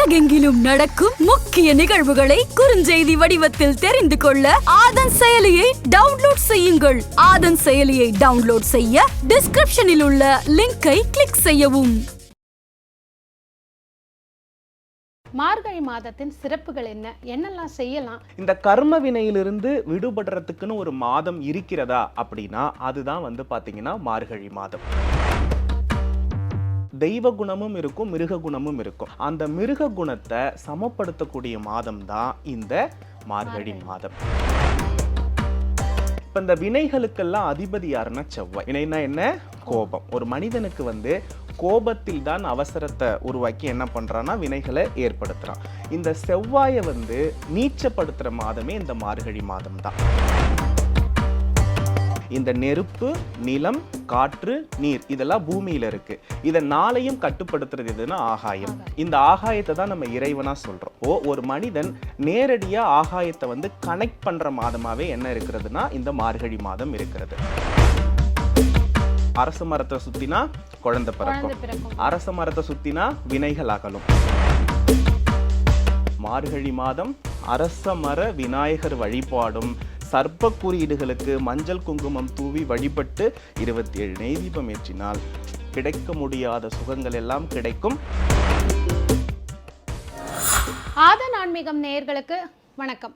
உலகெங்கிலும் நடக்கும் முக்கிய நிகழ்வுகளை குறுஞ்செய்தி வடிவத்தில் தெரிந்து கொள்ள ஆதன் செயலியை டவுன்லோட் செய்யுங்கள். ஆதன் செயலியை டவுன்லோட் செய்ய டிஸ்கிரிப்ஷனில் உள்ள லிங்கை கிளிக் செய்யவும். மார்கழி மாதத்தின் சிறப்புகள் என்ன? என்னெல்லாம் செய்யலாம்? இந்த கர்ம வினையிலிருந்து விடுபடுறதுக்குன்னு ஒரு மாதம் இருக்கிறதா அப்படின்னா அதுதான் வந்து பாத்தீங்கன்னா மார்கழி மாதம். தெய்வ குணமும் இருக்கும் மிருக குணமும் இருக்கும். அந்த மிருக குணத்தை சமப்படுத்தக்கூடிய மாதம் தான் இந்த மார்கழி மாதம். இப்ப இந்த வினைகளுக்கெல்லாம் அதிபதி யாருன்னா செவ்வாய். வினைனா என்ன? கோபம். ஒரு மனிதனுக்கு வந்து கோபத்தில் தான் அவசரத்தை உருவாக்கி என்ன பண்றான்னா வினைகளை ஏற்படுத்துறான். இந்த செவ்வாயை வந்து நீச்சப்படுத்துற மாதமே இந்த மார்கழி மாதம் தான். இந்த நெருப்பு நிலம் காற்று நீர் இதெல்லாம் பூமியில இருக்கு. இதை நாளையும் கட்டுப்படுத்துறது எதுன்னா ஆகாயம். இந்த ஆகாயத்தை தான் நம்ம இறைவனா சொல்றோம். ஓ ஒரு மனிதன் நேரடியா ஆகாயத்தை வந்து கனெக்ட் பண்ற மாதமாவே என்ன இருக்கிறதுனா இந்த மார்கழி மாதம் இருக்கிறது. அரச மரத்தை சுத்தினா குழந்தை பிறக்கும். அரச மரத்தை சுத்தினா வினைகள் அகலும். மார்கழி மாதம் அரச மர விநாயகர் வழிபாடும் சர்ப்ப குறியீடுகளுக்கு மஞ்சள் குங்குமம் தூவி வழிபட்டு இருபத்தி ஏழு நெய்தீபம் ஏற்றினால் கிடைக்க முடியாத சுகங்கள் எல்லாம் கிடைக்கும். ஆதன் ஆன்மீகம் நேயர்களுக்கு வணக்கம்.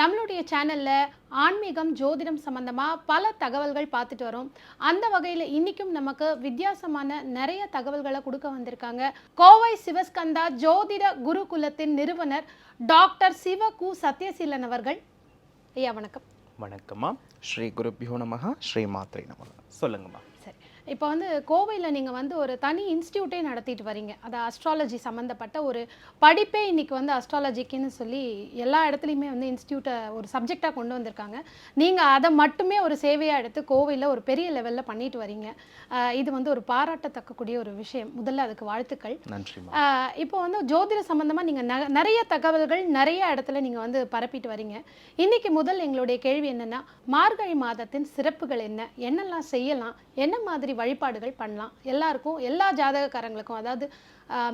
நம்மளுடைய சேனலில் ஆன்மீகம் ஜோதிடம் சம்மந்தமாக பல தகவல்கள் பார்த்துட்டு வரோம். அந்த வகையில் இன்றைக்கும் நமக்கு வித்தியாசமான நிறைய தகவல்களை கொடுக்க வந்திருக்காங்க. கோவை சிவஸ்கந்தா ஜோதிட குருகுலத்தின் நிறுவனர் டாக்டர் சிவ கு சத்யசீலன் அவர்கள். ஐயா வணக்கம். வணக்கம்மா. ஸ்ரீ குருப்பியோ நமகா ஸ்ரீ மாத்திரை நமகா சொல்லுங்கம்மா. இப்போ வந்து கோவையில் நீங்கள் வந்து ஒரு தனி இன்ஸ்டியூட்டே நடத்திட்டு வரீங்க. அது அஸ்ட்ராலஜி சம்மந்தப்பட்ட ஒரு படிப்பே இன்னைக்கு வந்து அஸ்ட்ராலஜிக்குன்னு சொல்லி எல்லா இடத்துலையுமே வந்து இன்ஸ்டியூட்டை ஒரு சப்ஜெக்டாக கொண்டு வந்திருக்காங்க. நீங்கள் அதை மட்டுமே ஒரு சேவையாக எடுத்து கோவையில் ஒரு பெரிய லெவலில் பண்ணிட்டு வரீங்க. இது வந்து ஒரு பாராட்டத்தக்கக்கூடிய ஒரு விஷயம். முதல்ல அதுக்கு வாழ்த்துக்கள். ஆஹ் இப்போ வந்து ஜோதிட சம்பந்தமா நீங்க ந- நிறைய தகவல்கள் நிறைய இடத்துல நீங்க வந்து பரப்பிட்டு வரீங்க. இன்னைக்கு முதல் எங்களுடைய கேள்வி என்னன்னா மார்கழி மாதத்தின் சிறப்புகள் என்ன? என்னெல்லாம் செய்யலாம்? என்ன மாதிரி வழிபாடுகள் பண்ணலாம். எல்லாருக்கும் எல்லா ஜாதகக்காரங்களுக்கும் அதாவது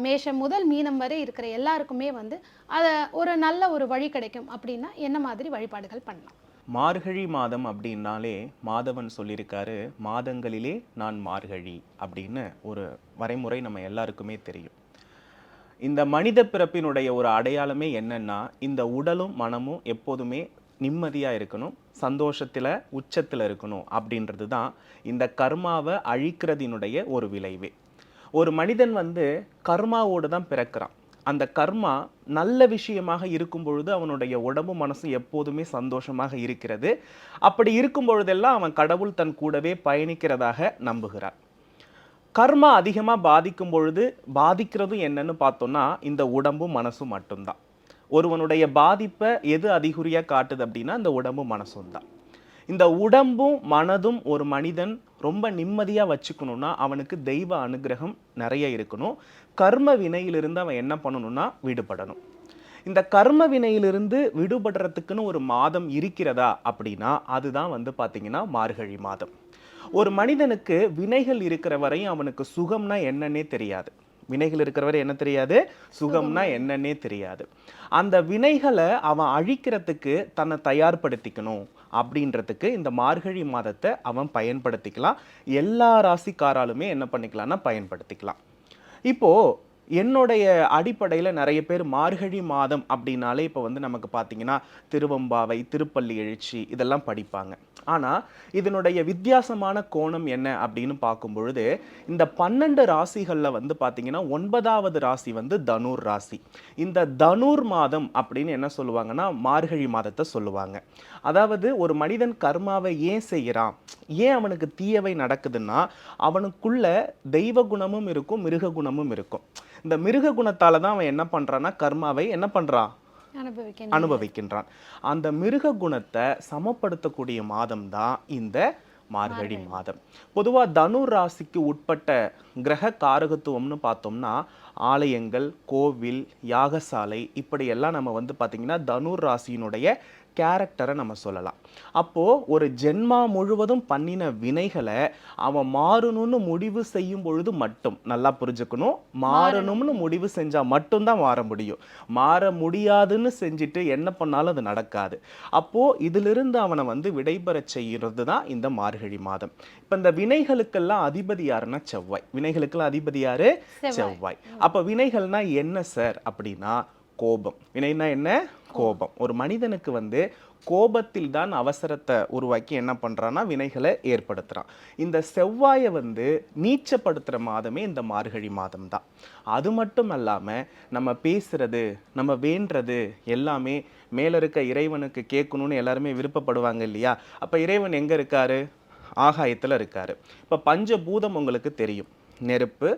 மேஷம் முதல் மீனம் வரை இருக்கிற எல்லாருக்குமே வந்து அதை ஒரு நல்ல ஒரு வழி கிடைக்கும் அப்படின்னா என்ன மாதிரி வழிபாடுகள் பண்ணலாம்? மார்கழி மாதம் அப்படின்னாலே மாதவன் சொல்லியிருக்காரு மாதங்களிலே நான் மார்கழி அப்படின்னு ஒரு வரைமுறை நம்ம எல்லாருக்குமே தெரியும். இந்த மனித பிறப்பினுடைய ஒரு அடையாளமே என்னன்னா இந்த உடலும் மனமும் எப்போதுமே நிம்மதியாக இருக்கணும் சந்தோஷத்தில் உச்சத்தில் இருக்கணும் அப்படின்றது தான் இந்த கர்மாவை அழிக்கிறதினுடைய ஒரு விளைவே. ஒரு மனிதன் வந்து கர்மாவோடு தான் பிறக்கிறான். அந்த கர்மா நல்ல விஷயமாக இருக்கும் பொழுது அவனுடைய உடம்பு மனசு எப்போதுமே சந்தோஷமாக இருக்கிறது. அப்படி இருக்கும் பொழுதெல்லாம் அவன் கடவுள் தன் கூடவே பயணிக்கிறதாக நம்புகிறான் கர்மா அதிகமாக பாதிக்கும் பொழுது பாதிக்கிறதும் என்னன்னு பார்த்தோம்னா இந்த உடம்பும் மனசும் மட்டும்தான். ஒருவனுடைய பாதிப்பை எது அதிகுறியாக காட்டுது அப்படின்னா இந்த உடம்பும் மனசும் தான். இந்த உடம்பும் மனதும் ஒரு மனிதன் ரொம்ப நிம்மதியாக வச்சுக்கணும்னா அவனுக்கு தெய்வ அனுகிரகம் நிறைய இருக்கணும். கர்ம வினையிலிருந்து அவன் என்ன பண்ணணும்னா விடுபடணும். இந்த கர்ம வினையிலிருந்து விடுபடுறதுக்குன்னு ஒரு மாதம் இருக்கிறதா அப்படின்னா அதுதான் வந்து பார்த்திங்கன்னா மார்கழி மாதம். ஒரு மனிதனுக்கு வினைகள் இருக்கிற வரையும் அவனுக்கு சுகம்னா என்னன்னே தெரியாது. வினைகள் இருக்கிற வரை என்ன தெரியாது? சுகம்னா என்னன்னே தெரியாது. அந்த வினைகளை அவன் அழிக்கிறதுக்கு தன்னை தயார்படுத்திக்கணும் அப்படின்றதுக்கு இந்த மார்கழி மாதத்தை அவன் பயன்படுத்திக்கலாம். எல்லா ராசிக்காராலுமே என்ன பண்ணிக்கலாம்னா பயன்படுத்திக்கலாம். இப்போ என்னுடைய அடிப்படையில் நிறைய பேர் மார்கழி மாதம் அப்படின்னாலே இப்போ வந்து நமக்கு பார்த்தீங்கன்னா திருவம்பாவை திருப்பள்ளி எழுச்சி இதெல்லாம் படிப்பாங்க. ஆனால் இதனுடைய வித்தியாசமான கோணம் என்ன அப்படின்னு பார்க்கும் பொழுது இந்த பன்னெண்டு ராசிகளில் வந்து பார்த்தீங்கன்னா ஒன்பதாவது ராசி வந்து தனுர் ராசி. இந்த தனுர் மாதம் அப்படின்னு என்ன சொல்லுவாங்கன்னா மார்கழி மாதத்தை சொல்லுவாங்க. அதாவது ஒரு மனிதன் கர்மாவை ஏன் செய்கிறான்? ஏன் அவனுக்கு தீயவை நடக்குதுன்னா அவனுக்குள்ள தெய்வ குணமும் இருக்கும் மிருக குணமும் இருக்கும். இந்த மிருக குணத்தால தான் அவன் என்ன பண்றான்னா கர்மாவை என்ன பண்றான் அனுபவிக்க அனுபவிக்கின்றான். அந்த மிருக குணத்தை சமப்படுத்தக்கூடிய மாதம் தான் இந்த மார்கழி மாதம். பொதுவா தனுர் ராசிக்கு உட்பட்ட கிரக காரகத்துவம்னு பார்த்தோம்னா ஆலயங்கள் கோவில் யாகசாலை இப்படியெல்லாம் நம்ம வந்து பார்த்தீங்கன்னா தனுர் ராசியினுடைய கேரக்டரை நம்ம சொல்லலாம். அப்போ ஒரு ஜென்மா முழுவதும் பண்ணின வினைகளை அவன் மாறணும்னு முடிவு செய்யும் பொழுது மட்டும் நல்லா புரிஞ்சுக்கணும். மாறணும்னு முடிவு செஞ்சா மட்டும்தான் மாற முடியும். மாற முடியாதுன்னு செஞ்சுட்டு என்ன பண்ணாலும் அது நடக்காது. அப்போ இதிலிருந்து அவனை வந்து விடைபெறச் செய்கிறது தான் இந்த மார்கழி மாதம். இப்ப இந்த வினைகளுக்கெல்லாம் அதிபதி யாருன்னா செவ்வாய். வினைகளுக்கெல்லாம் அதிபதி யாரு? செவ்வாய். அப்ப வினைகள்னா என்ன சார் அப்படின்னா கோபம். வினைனா என்ன? கோபம். ஒரு மனிதனுக்கு வந்து கோபத்தில் தான் அவசரத்தை உருவாக்கி என்ன பண்ணுறான்னா வினைகளை ஏற்படுத்துகிறான் இந்த செவ்வாயை வந்து நீச்சப்படுத்துகிற மாதமே இந்த மார்கழி மாதம் தான் அது மட்டும் அல்லாமல் நம்ம பேசுறது நம்ம வேண்டுறது எல்லாமே மேலே இருக்க இறைவனுக்கு கேட்கணும்னு எல்லாருமே விருப்பப்படுவாங்க இல்லையா? அப்போ இறைவன் எங்கே இருக்காரு? ஆகாயத்தில் இருக்காரு. இப்போ பஞ்சபூதம் உங்களுக்கு தெரியும். நெருப்பு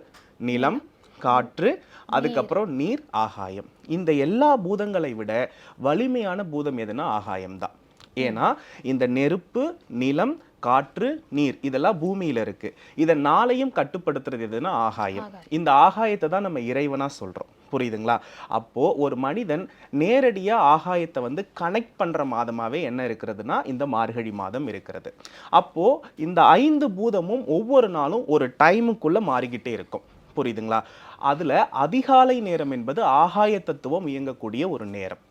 நிலம் காற்று அதுக்கப்புறம் நீர் ஆகாயம். இந்த எல்லா பூதங்களை விட வலிமையான பூதம் எதுனா ஆகாயம்தான். ஏன்னா இந்த நெருப்பு நிலம் காற்று நீர் இதெல்லாம் பூமியில இருக்கு. இதை நாளையும் கட்டுப்படுத்துறது எதுனா ஆகாயம். இந்த ஆகாயத்தை தான் நம்ம இறைவனா சொல்றோம். புரியுதுங்களா? அப்போ ஒரு மனிதன் நேரடியா ஆகாயத்தை வந்து கனெக்ட் பண்ற மாதமாவே என்ன இருக்கிறதுனா இந்த மார்கழி மாதம் இருக்கிறது. அப்போ இந்த ஐந்து பூதமும் ஒவ்வொரு நாளும் ஒரு டைமுக்குள்ள மாறிக்கிட்டே இருக்கும். புரியுதுங்களா? அதில் அதிகாலை நேரம் என்பது ஆகாய தத்துவம் இயங்கக்கூடிய ஒரு நேரம்.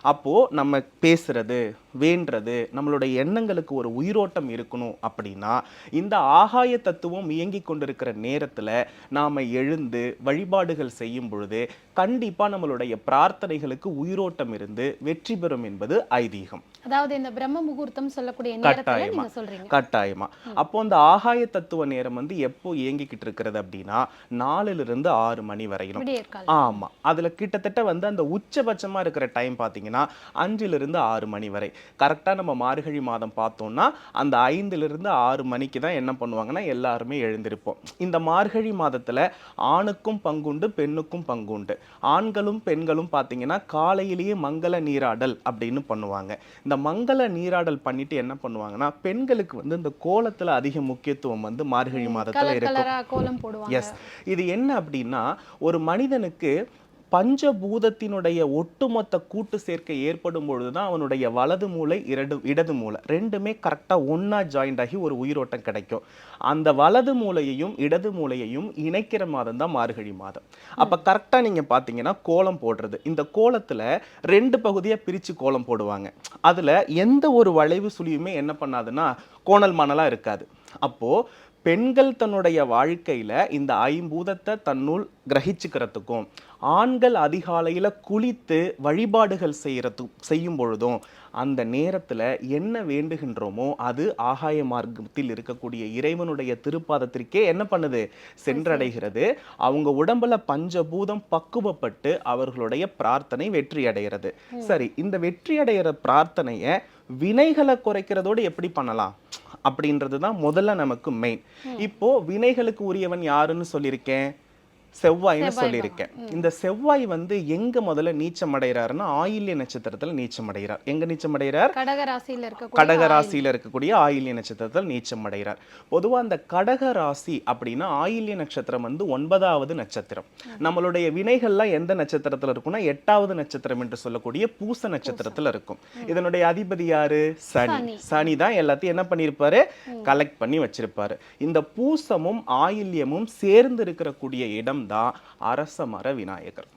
அப்போ நம்ம பேசுறது வேண்டுறது நம்மளுடைய எண்ணங்களுக்கு ஒரு உயிரோட்டம் இருக்கணும் அப்படின்னா இந்த ஆகாய தத்துவம் இயங்கி கொண்டிருக்கிற நேரத்துல நாம எழுந்து வழிபாடுகள் செய்யும் பொழுது கண்டிப்பா நம்மளுடைய பிரார்த்தனைகளுக்கு உயிரோட்டம் இருந்து வெற்றி பெறும் என்பது ஐதீகம். அதாவது இந்த பிரம்ம முகூர்த்தம் சொல்லக்கூடிய கட்டாயமா. கட்டாயமா. அப்போ அந்த ஆகாய தத்துவ நேரம் வந்து எப்போ இயங்கிக்கிட்டு இருக்கிறது அப்படின்னா நாலுல இருந்து ஆறு மணி வரையிலும். ஆமா. அதுல கிட்டத்தட்ட வந்து அந்த உச்சபட்சமா இருக்கிற டைம் பாத்தீங்கன்னா அஞ்சுல இருந்து ஆறு மணி வரை. கரெக்டா நம்ம மார்கழி மாதம் பார்த்தோம்னா அந்த ஐந்துல இருந்து ஆறு மணிக்கு தான் என்ன பண்ணுவாங்கன்னா எல்லாருமே எழுந்திருப்போம். இந்த மார்கழி மாதத்துல ஆணுக்கும் பங்குண்டு பெண்ணுக்கும் பங்குண்டு. ஆண்களும் பெண்களும் பாத்தீங்கன்னா காலையிலேயே மங்கள நீராடல் அப்படின்னு பண்ணுவாங்க. இந்த மங்கள நீராடல் பண்ணிட்டு என்ன பண்ணுவாங்கன்னா பெண்களுக்கு வந்து இந்த கோலத்துல அதிக முக்கியத்துவம் வந்து மார்கழி மாதத்துல இருக்கும். எஸ் இது என்ன அப்படின்னா ஒரு மனிதனுக்கு பஞ்சபூதத்தினுடைய ஒட்டுமொத்த கூட்டு சேர்க்கை ஏற்படும் பொழுதுதான் அவனுடைய வலது மூளை இடது இடது மூளை. ரெண்டுமே கரெக்டா ஒண்ணா ஜாயிண்ட் ஆகி ஒரு உயிரோட்டம் கிடைக்கும். அந்த வலது மூளையையும் இடது மூளையையும் இணைக்கிற மாதம் தான் மார்கழி மாதம். அப்ப கரெக்டா நீங்க பாத்தீங்கன்னா கோலம் போடுறது. இந்த கோலத்துல ரெண்டு பகுதியா பிரிச்சு கோலம் போடுவாங்க. அதுல எந்த ஒரு வளைவு சுழியுமே என்ன பண்ணாதுன்னா கோணல் மணலா இருக்காது. அப்போ பெண்கள் தன்னுடைய வாழ்க்கையில இந்த ஐம்பூதத்தை தன்னுள் கிரகிச்சுக்கிறதுக்கும் ஆண்கள் அதிகாலையில குளித்து வழிபாடுகள் செய்யறது செய்யும் பொழுதும் அந்த நேரத்துல என்ன வேண்டுகின்றோமோ அது ஆகாய மார்க்கத்தில் இருக்கக்கூடிய இறைவனுடைய திருப்பாதத்திற்கே என்ன பண்ணுது? சென்றடைகிறது. அவங்க உடம்புல பஞ்சபூதம் பக்குவப்பட்டு அவர்களுடைய பிரார்த்தனை வெற்றி அடைகிறது. சரி இந்த வெற்றி அடைகிற பிரார்த்தனைய வினைகளை குறைக்கிறதோடு எப்படி பண்ணலாம்? அப்படின்றது தான் முதல்ல நமக்கு மெயின் இப்போ வினைகளுக்கு உரியவன் யாருன்னு சொல்லியிருக்கேன்? செவ்வாய்னு செவ்வாய் சொல்லியிருக்கேன். இந்த செவ்வாய் வந்து எங்க முதல்ல நீச்சம் அடைகிறாருன்னா ஆயில்ய நட்சத்திரத்துல நீச்சம் அடைகிறார் எங்க நீச்சம் அடைகிறார் கடக ராசியில இருக்கக்கூடிய கடக ராசியில இருக்கக்கூடிய ஆயில்ய நட்சத்திரத்தில் நீச்சம் அடைகிறார் பொதுவா அந்த கடக ராசி அப்படின்னா ஆயில்ய நட்சத்திரம் வந்து ஒன்பதாவது நட்சத்திரம். நம்மளுடைய வினைகள்லாம் எந்த நட்சத்திரத்துல இருக்கும்னா எட்டாவது நட்சத்திரம் என்று சொல்லக்கூடிய பூச நட்சத்திரத்துல இருக்கும். இதனுடைய அதிபதி யாரு? சனி. சனி. தான் எல்லாத்தையும் என்ன பண்ணியிருப்பாரு? கலெக்ட் பண்ணி வச்சிருப்பாரு. இந்த பூசமும் ஆயில்யமும் சேர்ந்து இருக்கக்கூடிய தான் அரச மர விநாயகர்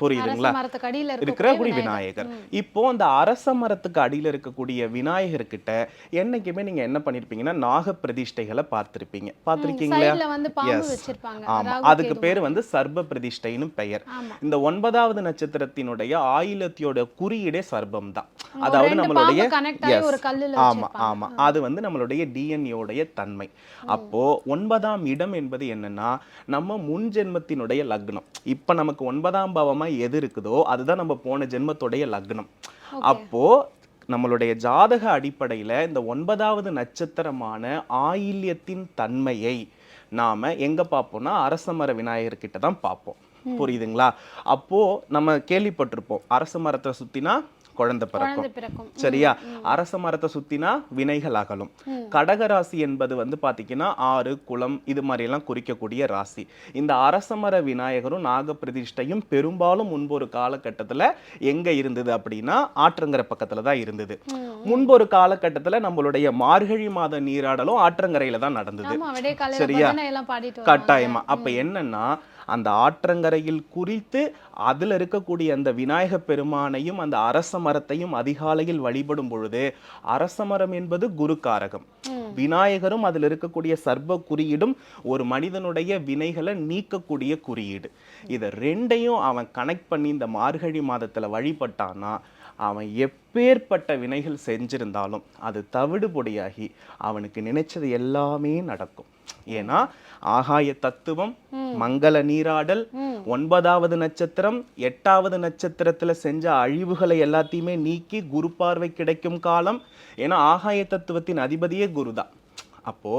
புரியுதுங்களா? இருக்கக்கூடிய இருக்கக்கூடிய விநாயகர். இப்போ அந்த அரச மரத்துக்கு அடியில இருக்கக்கூடிய விநாயகர் கிட்ட என்னைக்குமே நீங்க என்ன பண்ணிருப்பீங்கன்னா நாக பிரதிஷ்டைகளை பார்த்திருப்பீங்க பார்த்திருக்கீங்களா? ஆமா. அதுக்கு பேர் வந்து சர்ப பிரதிஷ்டைன்னு பெயர் இந்த ஒன்பதாவது நட்சத்திரத்தினுடைய ஆயிலத்தியோட குறியீடே சர்பம் தான் அதாவது நம்மளுடைய ஆமா. ஆமா. அது வந்து நம்மளுடைய டிஎன்ஏடைய தன்மை. அப்போ ஒன்பதாம் இடம் என்பது என்னன்னா நம்ம முன் ஜென்மத்தினுடைய லக்னம். இப்ப நமக்கு ஒன்பதாம் பாவமா எது இருக்குதோ அதுதான் நம்ம போன ஜென்மத்துடைய லக்னம். அப்போ நம்மளுடைய ஜாதக அடிப்படையில இந்த ஒன்பதாவது நட்சத்திரமான ஆயில்யத்தின் தன்மையை நாம எங்க பார்ப்போம்னா அரசமர விநாயகர் கிட்ட தான் பார்ப்போம். புரியுதுங்களா? அப்போ நம்ம கேள்விப்பட்டிருப்போம். அரச மரத்தை சுத்தினா குழந்தை பிறக்கும். சரியா? அரச மரத்தை சுத்தினா வினைகள் அகலும். கடகராசி என்பது வந்து பாத்தீங்கன்னா ஆறு குளம் இது மாதிரி எல்லாம் குறிக்கக்கூடிய ராசி. இந்த அரசமர விநாயகரும் நாக பிரதிஷ்டையும் பெரும்பாலும் முன்பு ஒரு காலகட்டத்துல எங்க இருந்தது அப்படின்னா ஆற்றங்கரை பக்கத்துல தான் இருந்தது. முன்பு ஒரு காலகட்டத்துல நம்மளுடைய மார்கழி மாத நீராடலும் ஆற்றங்கரையில தான் நடந்தது. சரியா? கட்டாயமா. அப்ப என்னன்னா அந்த ஆற்றங்கரையில் குறித்து அதுல இருக்கக்கூடிய அந்த விநாயக பெருமானையும் அந்த அரச மரத்தையும் அதிகாலையில் வழிபடும் பொழுது அரச மரம் என்பது குருக்காரகம் விநாயகரும் அதில் இருக்கக்கூடிய சர்ப குறியீடும் ஒரு மனிதனுடைய வினைகளை நீக்கக்கூடிய குறியீடு. இதை ரெண்டையும் அவன் கனெக்ட் பண்ணி இந்த மார்கழி மாதத்துல வழிபட்டான்னா அவன் எப்பேற்பட்ட வினைகள் செஞ்சிருந்தாலும் அது தவிடு பொடியாகி அவனுக்கு நினைச்சது எல்லாமே நடக்கும். ஏன்னா ஆகாய தத்துவம் மங்கள நீராடல் ஒன்பதாவது நட்சத்திரம் எட்டாவது நட்சத்திரத்துல செஞ்ச அழிவுகளை எல்லாத்தையுமே நீக்கி குரு பார்வை கிடைக்கும் காலம். ஏன்னா ஆகாய தத்துவத்தின் அதிபதியே குருதான். அப்போ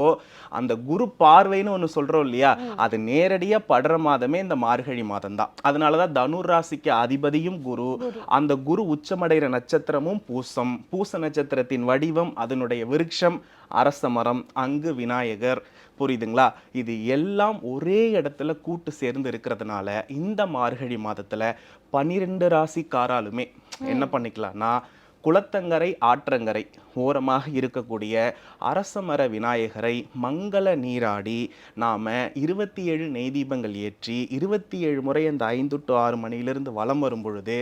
அந்த குரு பார்வைன்னு ஒன்று சொல்றோம் இல்லையா? அது நேரடியா படுற மாதமே இந்த மார்கழி மாதம் தான் அதனாலதான் தனுர் ராசிக்கு அதிபதியும் குரு. அந்த குரு உச்சமடைகிற நட்சத்திரமும் பூசம். பூச நட்சத்திரத்தின் வடிவம் அதனுடைய விருட்சம். அரச மரம் அங்கு விநாயகர். புரியுதுங்களா? இது எல்லாம் ஒரே இடத்துல கூட்டு சேர்ந்து இருக்கிறதுனால இந்த மார்கழி மாதத்துல பன்னிரெண்டு ராசிக்காராலுமே என்ன பண்ணிக்கலாம்னா குளத்தங்கரை ஆற்றங்கரை ஓரமாக இருக்கக்கூடிய அரசமர விநாயகரை மங்கள நீராடி நாம இருபத்தி ஏழு நெய் தீபங்கள் ஏற்றி இருபத்தி ஏழு முறை அந்த ஐந்து டு ஆறு மணியிலிருந்து வலம் வரும் பொழுது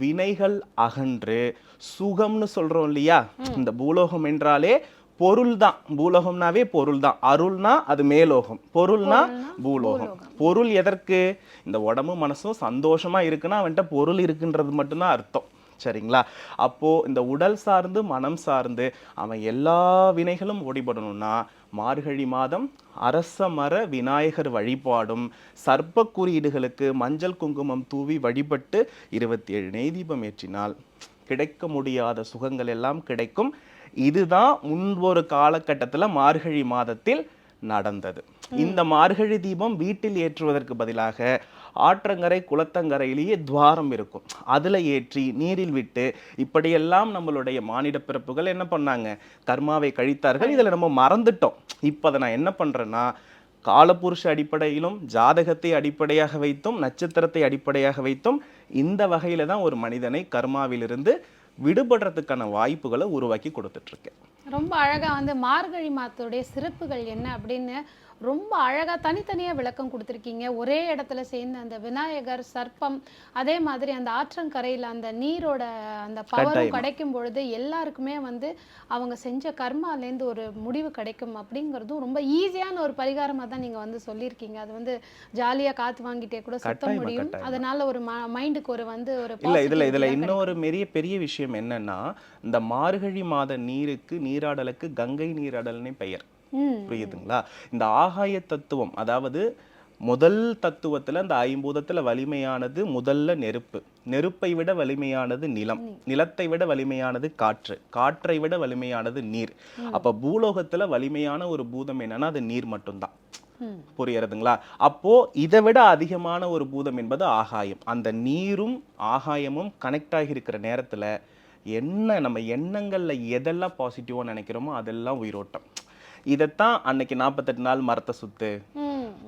வினைகள் அகன்று சுகம்னு சொல்றோம் இல்லையா? இந்த பூலோகம் என்றாலே பொருள் தான் பூலோகம்னாவே பொருள் தான் அருள்னா அது மேலோகம். பொருள்னா பூலோகம். பொருள் எதற்கு? இந்த உடம்பும் மனசும் சந்தோஷமா இருக்குன்னா அவன்கிட்ட பொருள் இருக்குன்றது மட்டும்தான் அர்த்தம். சரிங்களா? அப்போ இந்த உடல் சார்ந்து மனம் சார்ந்து அவன் எல்லா வினைகளும் ஓடிபடணும்னா மார்கழி மாதம் அரச மர விநாயகர் வழிபாடும் சர்ப்ப குறியீடுகளுக்கு மஞ்சள் குங்குமம் தூவி வழிபட்டு இருபத்தி ஏழு நெய் தீபம் ஏற்றினால் கிடைக்க முடியாத சுகங்கள் எல்லாம் கிடைக்கும். இதுதான் முன்பொரு காலகட்டத்துல மார்கழி மாதத்தில் நடந்தது. இந்த மார்கழி தீபம் வீட்டில் ஏற்றுவதற்கு பதிலாக ஆற்றங்கரை குளத்தங்கரையிலேயே துவாரம் இருக்கும். அதில் ஏற்றி நீரில் விட்டு இப்படியெல்லாம் நம்மளுடைய மானிட பிறப்புகள் என்ன பண்ணாங்க? கர்மாவை கழித்தார்கள். இதில் நம்ம மறந்துட்டோம். இப்போ அதை நான் என்ன பண்ணுறேன்னா காலபுருஷ அடிப்படையிலும் ஜாதகத்தை அடிப்படையாக வைத்தும் நட்சத்திரத்தை அடிப்படையாக வைத்தும் இந்த வகையில் தான் ஒரு மனிதனை கர்மாவிலிருந்து விடுபடுறதுக்கான வாய்ப்புகளை உருவாக்கி கொடுத்துட்ருக்கேன் ரொம்ப அழகாக வந்து மார்கழி மாதத்துடைய சிறப்புகள் என்ன அப்படின்னு ரொம்ப அழகா தனித்தனியா விளக்கம் கொடுத்துருக்கீங்க. ஒரே இடத்துல சேர்ந்து அந்த விநாயகர் சர்ப்பம் அதே மாதிரி அந்த ஆற்றங்கரையில அந்த நீரோட அந்த பவரும். கிடைக்கும் பொழுது எல்லாருக்குமே வந்து அவங்க செஞ்ச கர்மாலேருந்து ஒரு முடிவு கிடைக்கும் அப்படிங்கிறதும் ரொம்ப ஈஸியான ஒரு பரிகாரமா தான் நீங்க வந்து சொல்லியிருக்கீங்க. அது வந்து ஜாலியா காத்து வாங்கிட்டே கூட சுத்த முடியும். அதனால ஒரு மைண்டுக்கு ஒரு வந்து ஒரு இல்ல இதுல இதுல இன்னொரு பெரிய பெரிய விஷயம் என்னன்னா இந்த மார்கழி மாத நீருக்கு நீராடலுக்கு கங்கை நீராடல்னே பெயர். புரியுதுங்களா? இந்த ஆகாய தத்துவம் அதாவது முதல் தத்துவத்துல இந்த ஐம்பூதத்துல வலிமையானது முதல்ல நெருப்பு. நெருப்பை விட வலிமையானது நிலம். நிலத்தை விட வலிமையானது காற்று. காற்றை விட வலிமையானது நீர். அப்ப பூலோகத்துல வலிமையான ஒரு பூதம் என்னன்னா அது நீர் மட்டும்தான். புரியுறதுங்களா? அப்போ இதை விட அதிகமான ஒரு பூதம் என்பது ஆகாயம். அந்த நீரும் ஆகாயமும் கனெக்ட் ஆகி இருக்கிற நேரத்துல என்ன நம்ம எண்ணங்கள்ல எதெல்லாம் பாசிட்டிவா நினைக்கிறோமோ அதெல்லாம் உயிரோட்டம். இதைத்தான் அன்னைக்கு நாற்பத்தெட்டு நாள் மரத்தை சுத்து.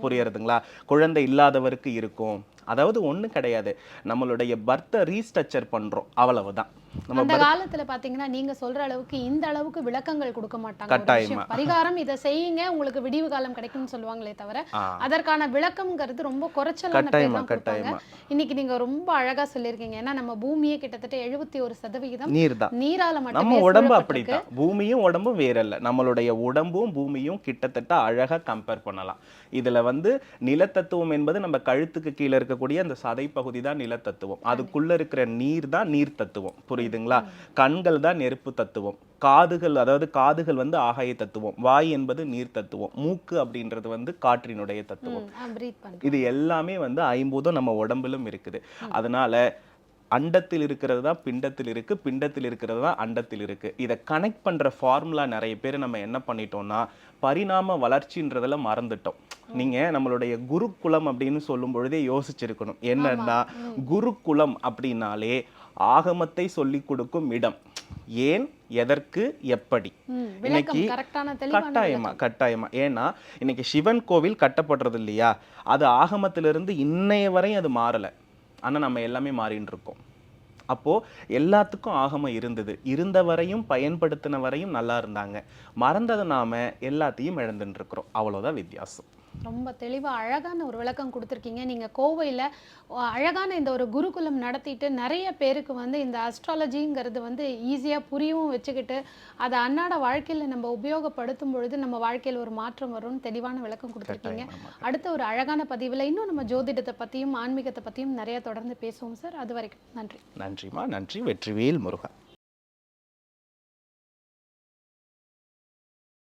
புரியுறதுங்களா? குழந்தை இல்லாதவருக்கு இருக்கும். அதாவது ஒண்ணு கிடையாது. நம்மளுடைய பர்த்தை ரீஸ்ட்ரக்சர் பண்றோம். அவ்வளவுதான். நம்ம அந்த காலத்துல பாத்தீங்கன்னா நீங்க சொல்ற அளவுக்கு இந்த அளவுக்கு விளக்கங்கள் கொடுக்க மாட்டாங்க. கட்டாயமா. பரிகாரம் இதை செய்யுங்க உங்களுக்கு விடிவு காலம் கிடைக்கும்னு சொல்லுவாங்களே தவிர அதற்கான விளக்கம்ங்கிறது ரொம்ப குறைச்சலான கட்டாயமா இன்னைக்கு நீங்க ரொம்ப அழகா சொல்லியிருக்கீங்க. ஏன்னா நம்ம பூமியே கிட்டத்தட்ட எழுபத்தி ஒரு சதவிகிதம் நீர் தான் நீரால நம்ம மட்டுமே உடம்பு சூழப்பட்டிருக்கு. அப்படித்தான். பூமியும் உடம்பும் வேற இல்ல நம்மளுடைய உடம்பும் பூமியும் கிட்டத்தட்ட அழகா கம்பேர் பண்ணலாம். இதுல வந்து நிலத்தத்துவம் என்பது நம்ம கழுத்துக்கு கீழே இருக்கக்கூடிய அந்த சதை பகுதி தான் நிலத்தத்துவம். அதுக்குள்ள இருக்கிற நீர் தான் நீர் தத்துவம் புரியுதுங்களா? கண்கள் தான் நெருப்பு தத்துவம். காதுகள் அதாவது காதுகள் வந்து ஆகாய தத்துவம். வாய் என்பது நீர் தத்துவம். மூக்கு அப்படின்றது வந்து காற்றினுடைய தத்துவம். இது எல்லாமே வந்து ஐம்பூதம் நம்ம உடம்பிலும் இருக்குது. அதனால அண்டத்தில் இருக்கிறது தான் பிண்டத்தில் இருக்கு பிண்டத்தில் இருக்கிறது தான் அண்டத்தில் இருக்கு. இதை கனெக்ட் பண்ற ஃபார்முலா நிறைய பேர் நம்ம என்ன பண்ணிட்டோம்னா பரிணாம வளர்ச்சின்றதுல மறந்துட்டோம். நீங்க நம்மளுடைய குருகுலம் அப்படின்னு சொல்லும் பொழுதே யோசிச்சிருக்கணும். என்னன்னா குருகுலம் அப்படின்னாலே ஆகமத்தை சொல்லிக் கொடுக்கும் இடம். ஏன்? எதற்கு? எப்படி? இன்னைக்கு கட்டாயமா கட்டாயமா. ஏன்னா இன்னைக்கு சிவன் கோவில் கட்டப்படுறது இல்லையா? அது ஆகமத்திலிருந்து இன்னைய வரையும் அது மாறல. ஆனா நம்ம எல்லாமே மாறின்னு இருக்கோம். அப்போ எல்லாத்துக்கும் ஆகமம் இருந்தது. இருந்த வரையும் பயன்படுத்தின வரையும் நல்லா இருந்தாங்க. மறந்ததை நாம எல்லாத்தையும் இழந்துட்டு இருக்கிறோம். அவ்வளவுதான் வித்தியாசம். ரொம்ப தெளிவா அழகான ஒரு விளக்கம் கொடுத்துருக்கீங்க. நீங்க கோவையில அழகான இந்த ஒரு குருகுலம் நடத்திட்டு நிறைய பேருக்கு வந்து இந்த அஸ்ட்ராலஜிங்கிறது வந்து ஈஸியா புரியவும் வச்சுக்கிட்டு அதை அன்றாட வாழ்க்கையில நம்ம உபயோகப்படுத்தும் பொழுது நம்ம வாழ்க்கையில ஒரு மாற்றம் வரும்னு தெளிவான விளக்கம் கொடுத்துருக்கீங்க. அடுத்த ஒரு அழகான பதிவுல இன்னும் நம்ம ஜோதிடத்தை பத்தியும் ஆன்மீகத்தை பத்தியும் நிறைய தொடர்ந்து பேசுவோம் சார். அது வரைக்கும் நன்றி. நன்றிமா நன்றி. வெற்றிவேல் முருகா.